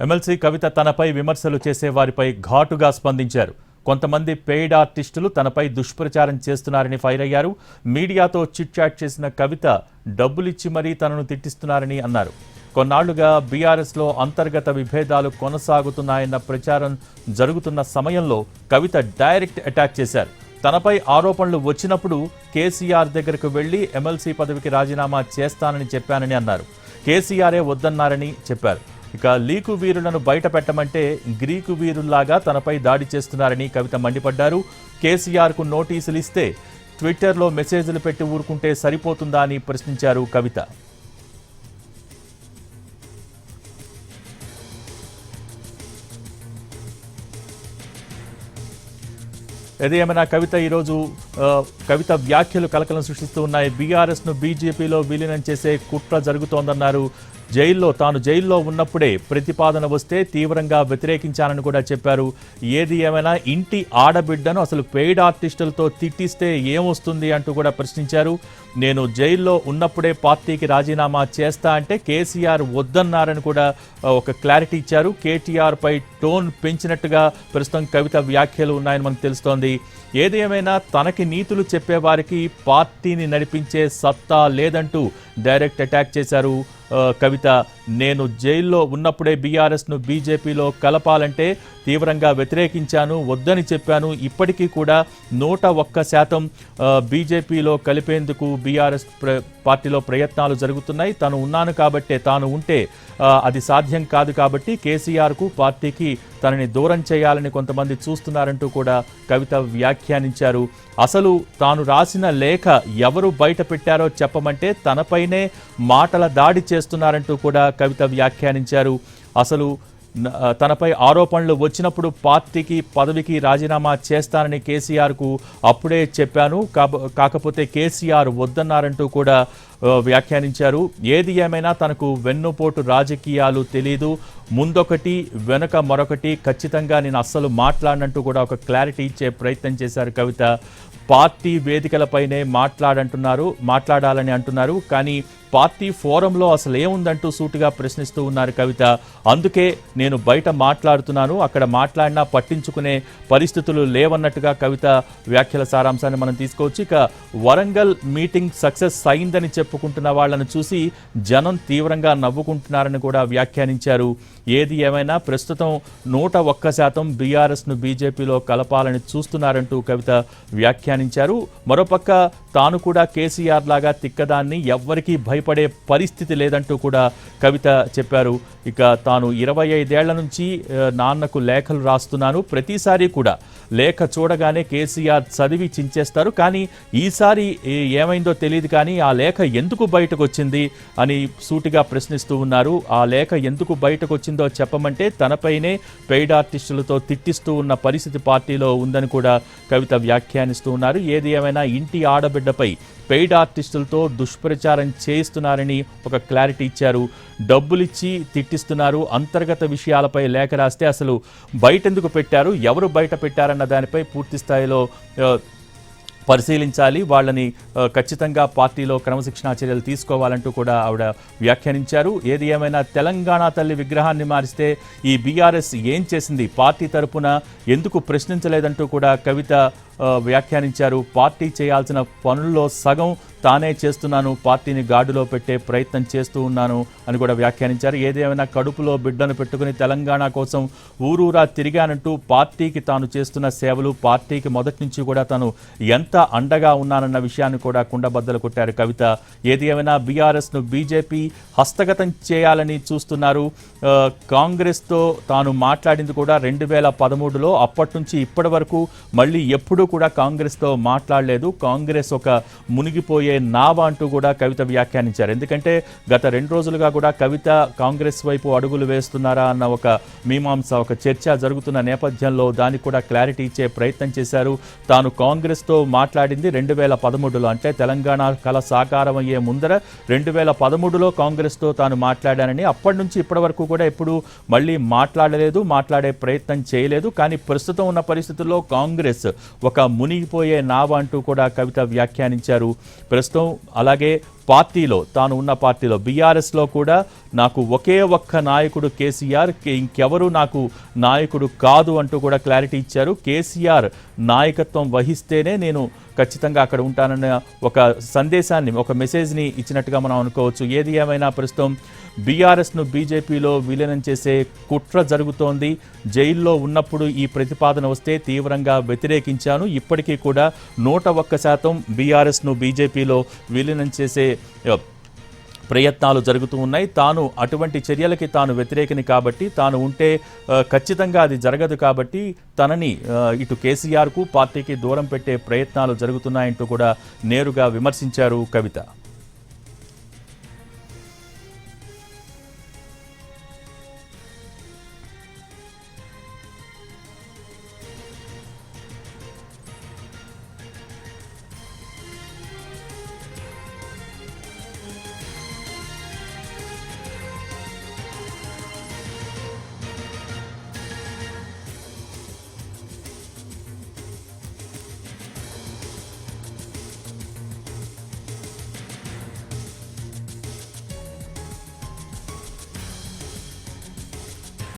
MLC కవిత తనపై విమర్శలు చేసే వారిపై ఘాటుగా స్పందించారు. కొంతమంది పెయిడ్ ఆర్టిస్టులు తనపై దుష్ప్రచారం చేస్తున్నారని ఫైర్ అయ్యారు. మీడియాతో చిట్ చాట్ చేసిన కవిత డబ్బులిచ్చి మరీ తనను తిట్టిస్తున్నారని అన్నారు. కొన్నాళ్ళుగా బీఆర్ఎస్లో అంతర్గత విభేదాలు కొనసాగుతున్నాయన్న ప్రచారం జరుగుతున్న సమయంలో కవిత డైరెక్ట్ అటాక్ చేశారు. తనపై ఆరోపణలు వచ్చినప్పుడు కేసీఆర్ దగ్గరకు వెళ్ళి ఎమ్మెల్సీ పదవికి రాజీనామా చేస్తానని చెప్పానని అన్నారు. కేసీఆరే వద్దన్నారని చెప్పారు. ఇక లీకు వీరులను బయట పెట్టమంటే గ్రీకు వీరుల్లాగా తనపై దాడి చేస్తున్నారని కవిత మండిపడ్డారు. కేసీఆర్కు నోటీసులు ఇస్తే ట్విట్టర్లో మెసేజ్లు పెట్టి ఊరుకుంటే సరిపోతుందా అని ప్రశ్నించారు కవిత. ఏదేమైనా కవిత ఈరోజు కవిత వ్యాఖ్యలు కలకలం సృష్టిస్తూ ఉన్నాయి. బీఆర్ఎస్ను బీజేపీలో విలీనం చేసే కుట్ర జరుగుతోందన్నారు జైల్లో తాను జైల్లో ఉన్నప్పుడే ప్రతిపాదన వస్తే తీవ్రంగా వ్యతిరేకించానని కూడా చెప్పారు. ఏది ఏమైనా ఇంటి ఆడబిడ్డను అసలు పెయిడ్ ఆర్టిస్టులతో తిట్టిస్తే ఏమొస్తుంది అంటూ కూడా ప్రశ్నించారు. నేను జైల్లో ఉన్నప్పుడే పార్టీకి రాజీనామా చేస్తా అంటే కేసీఆర్ వద్దన్నారని కూడా ఒక క్లారిటీ ఇచ్చారు. కేటీఆర్ పై టోన్ పెంచినట్టుగా ప్రస్తుతం కవిత వ్యాఖ్యలు ఉన్నాయని మనకు తెలుస్తోంది. ఏది ఏమైనా తనకి నీతులు చెప్పేవారికి పార్టీని నడిపించే సత్తా లేదంటూ డైరెక్ట్ అటాక్ చేశారు. కవిత నేను జైల్లో ఉన్నప్పుడే బీఆర్ఎస్ను బీజేపీలో కలపాలంటే తీవ్రంగా వ్యతిరేకించాను వద్దని చెప్పాను. ఇప్పటికీ కూడా నూట ఒక్క శాతం బీజేపీలో కలిపేందుకు బీఆర్ఎస్ పార్టీలో ప్రయత్నాలు జరుగుతున్నాయి. తాను ఉన్నాను కాబట్టే తాను ఉంటే అది సాధ్యం కాదు కాబట్టి కేసీఆర్కు పార్టీకి తనని దూరం చేయాలని కొంతమంది చూస్తున్నారంటూ కూడా కవిత వ్యాఖ్యానించారు. అసలు తాను రాసిన లేఖ ఎవరు బయట పెట్టారో చెప్పమంటే తనపైనే మాటల దాడి చేస్తున్నారంటూ కూడా కవిత వ్యాఖ్యానించారు. అసలు తనపై ఆరోపణలు వచ్చినప్పుడు పార్టీకి పదవికి రాజీనామా చేస్తానని కేసీఆర్కు అప్పుడే చెప్పాను. కాబ- కాకపోతే కేసీఆర్ వద్దన్నారంటూ కూడా వ్యాఖ్యానించారు. ఏది ఏమైనా తనకు వెన్నుపోటు రాజకీయాలు తెలీదు. ముందొకటి వెనుక మరొకటి. ఖచ్చితంగా నేను అస్సలు మాట్లాడినట్టు కూడా ఒక క్లారిటీ ఇచ్చే ప్రయత్నం చేశారు కవిత. పార్టీ వేదికలపైనే మాట్లాడంటున్నారు మాట్లాడాలని అంటున్నారు. కానీ పార్టీ ఫోరంలో అసలు ఏముందంటూ సూటిగా ప్రశ్నిస్తూ ఉన్నారు కవిత. అందుకే నేను బయట మాట్లాడుతున్నాను అక్కడ మాట్లాడినా పట్టించుకునే పరిస్థితులు లేవన్నట్టుగా కవిత వ్యాఖ్యల సారాంశాన్ని మనం తీసుకోవచ్చు. ఇక వరంగల్ మీటింగ్ సక్సెస్ అయిందని చెప్పుకుంటున్న వాళ్ళను చూసి జనం తీవ్రంగా నవ్వుకుంటున్నారని కూడా వ్యాఖ్యానించారు. ఏది ఏమైనా ప్రస్తుతం నూట ఒక్క శాతం బీఆర్ఎస్ను బీజేపీలో కలపాలని చూస్తున్నారంటూ కవిత వ్యాఖ్యానించారు. మరోపక్క తాను కూడా కేసీఆర్ లాగా తిక్కదాన్ని ఎవ్వరికీ భయపడ పరిస్థితి లేదంటూ కూడా కవిత చెప్పారు. ఇక తాను ఇరవై ఐదేళ్ళ నుంచి నాన్నకు లేఖలు రాస్తున్నాను. ప్రతిసారి కూడా లేఖ చూడగానే కేసీఆర్ చదివి చించేస్తారు. కానీ ఈసారి ఏమైందో తెలియదు కానీ ఆ లేఖ ఎందుకు బయటకు వచ్చింది అని సూటిగా ప్రశ్నిస్తూ ఉన్నారు. ఆ లేఖ ఎందుకు బయటకు వచ్చిందో చెప్పమంటే తనపైనే పెయిడ్ ఆర్టిస్టులతో తిట్టిస్తూ ఉన్న పరిస్థితి పార్టీలో ఉందని కూడా కవిత వ్యాఖ్యానిస్తూ ఉన్నారు. ఏది ఏమైనా ఇంటి ఆడబిడ్డపై పెయిడ్ ఆర్టిస్టులతో దుష్ప్రచారం చేయిస్తున్నారని ఒక క్లారిటీ ఇచ్చారు. డబ్బులిచ్చి తిట్టిస్తున్నారు. అంతర్గత విషయాలపై లేఖ రాస్తే అసలు బయటెందుకు పెట్టారు? ఎవరు బయట పెట్టారన్న దానిపై పూర్తి స్థాయిలో పరిశీలించాలి. వాళ్ళని ఖచ్చితంగా పార్టీలో క్రమశిక్షణా చర్యలు తీసుకోవాలంటూ కూడా ఆవిడ వ్యాఖ్యానించారు. ఏది ఏమైనా తెలంగాణ తల్లి విగ్రహాన్ని మారిస్తే ఈ బీఆర్ఎస్ ఏం చేసింది? పార్టీ తరపున ఎందుకు ప్రశ్నించలేదంటూ కూడా కవిత వ్యాఖ్యానించారు. పార్టీ చేయాల్సిన పనుల్లో సగం తానే చేస్తున్నాను పార్టీని గాడిలో పెట్టే ప్రయత్నం చేస్తూ ఉన్నాను అని కూడా వ్యాఖ్యానించారు. ఏదేమైనా కడుపులో బిడ్డను పెట్టుకుని తెలంగాణ కోసం ఊరూరా తిరిగానంటూ పార్టీకి తాను చేస్తున్న సేవలు పార్టీకి మొదటి నుంచి కూడా తాను ఎంత అండగా ఉన్నానన్న విషయాన్ని కూడా కుండబద్దలు కొట్టారు కవిత. ఏది ఏమైనా బీఆర్ఎస్ను బీజేపీ హస్తగతం చేయాలని చూస్తున్నారు. కాంగ్రెస్తో తాను మాట్లాడింది కూడా రెండు వేల పదమూడులో అప్పటి నుంచి ఇప్పటి వరకు మళ్ళీ ఎప్పుడూ కూడా కాంగ్రెస్తో మాట్లాడలేదు. కాంగ్రెస్ ఒక మునిగిపోయే నావ అంటూ కూడా కవిత వ్యాఖ్యానించారు. ఎందుకంటే గత రెండు రోజులుగా కూడా కవిత కాంగ్రెస్ వైపు అడుగులు వేస్తున్నారా అన్న ఒక మీమాంస ఒక చర్చ జరుగుతున్న నేపథ్యంలో దానికి కూడా క్లారిటీ ఇచ్చే ప్రయత్నం చేశారు. తాను కాంగ్రెస్తో మాట్లాడింది రెండు వేల పదమూడులో అంటే తెలంగాణ కళ సాకారం అయ్యే ముందర రెండు వేల పదమూడులో కాంగ్రెస్తో తాను మాట్లాడానని అప్పటి నుంచి ఇప్పటి వరకు కూడా ఎప్పుడు మళ్ళీ మాట్లాడలేదు మాట్లాడే ప్రయత్నం చేయలేదు. కానీ ప్రస్తుతం ఉన్న పరిస్థితుల్లో కాంగ్రెస్ ఒక మునిగిపోయే నావ అంటూ కూడా కవిత వ్యాఖ్యానించారు. ప్రస్తుతం అలాగే పార్టీలో తాను ఉన్న పార్టీలో బీఆర్ఎస్లో కూడా నాకు ఒకే ఒక్క నాయకుడు కేసీఆర్ ఇంకెవరు నాకు నాయకుడు కాదు అంటూ కూడా క్లారిటీ ఇచ్చారు. కేసీఆర్ నాయకత్వం వహిస్తేనే నేను ఖచ్చితంగా అక్కడ ఉంటానన్న ఒక సందేశాన్ని ఒక మెసేజ్ని ఇచ్చినట్టుగా మనం అనుకోవచ్చు. ఏది ఏమైనా ప్రస్తుతం బీఆర్ఎస్ను బీజేపీలో విలీనం చేసే కుట్ర జరుగుతోంది. జైల్లో ఉన్నప్పుడు ఈ ప్రతిపాదన వస్తే తీవ్రంగా వ్యతిరేకించాను. ఇప్పటికీ కూడా నూట ఒక్క శాతం బీఆర్ఎస్ను బీజేపీలో విలీనం చేసే ప్రయత్నాలు జరుగుతూ ఉన్నాయి. తాను అటువంటి చర్యలకి తాను వ్యతిరేకిని కాబట్టి తాను ఉంటే ఖచ్చితంగా అది జరగదు కాబట్టి తనని ఇటు కేసీఆర్కు పార్టీకి దూరం పెట్టే ప్రయత్నాలు జరుగుతున్నాయంటూ కూడా నేరుగా విమర్శించారు కవిత.